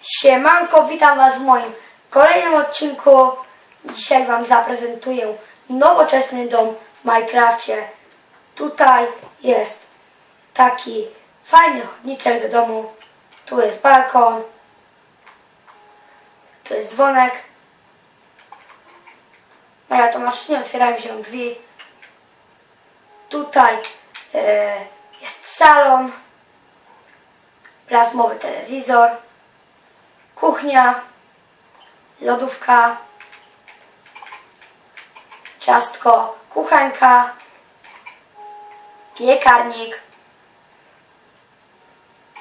Siemanko, witam Was w moim kolejnym odcinku. Dzisiaj Wam zaprezentuję nowoczesny dom w Minecrafcie. Tutaj jest taki fajny chodniczek do domu. Tu jest balkon. Tu jest dzwonek. No i automatycznie otwierają się drzwi. Tutaj e, jest salon, plazmowy telewizor, kuchnia, lodówka, ciastko, kuchenka, piekarnik.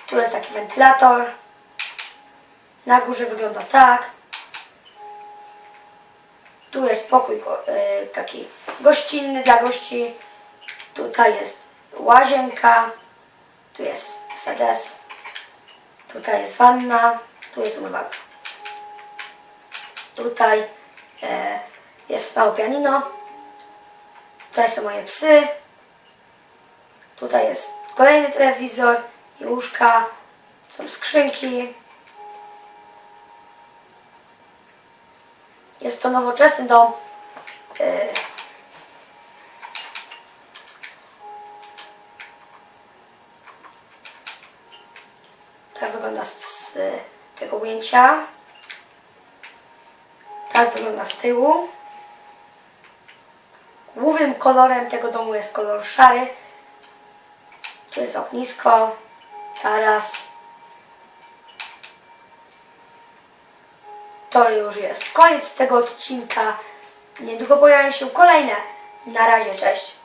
Tu jest taki wentylator. Na górze wygląda tak. Tu jest pokój y, taki gościnny dla gości. Tutaj jest łazienka. Tu jest sedes. Tutaj jest wanna. Tu jest umywalka. Tutaj e, jest małe pianino. Tutaj są moje psy. Tutaj jest kolejny telewizor i łóżka. Są skrzynki. Jest to nowoczesny dom. E, tak wygląda z, z tego ujęcia. Tak wygląda z tyłu. Głównym kolorem tego domu jest kolor szary. Tu jest ognisko, taras. To już jest koniec tego odcinka. Niedługo pojawią się kolejne. Na razie, cześć.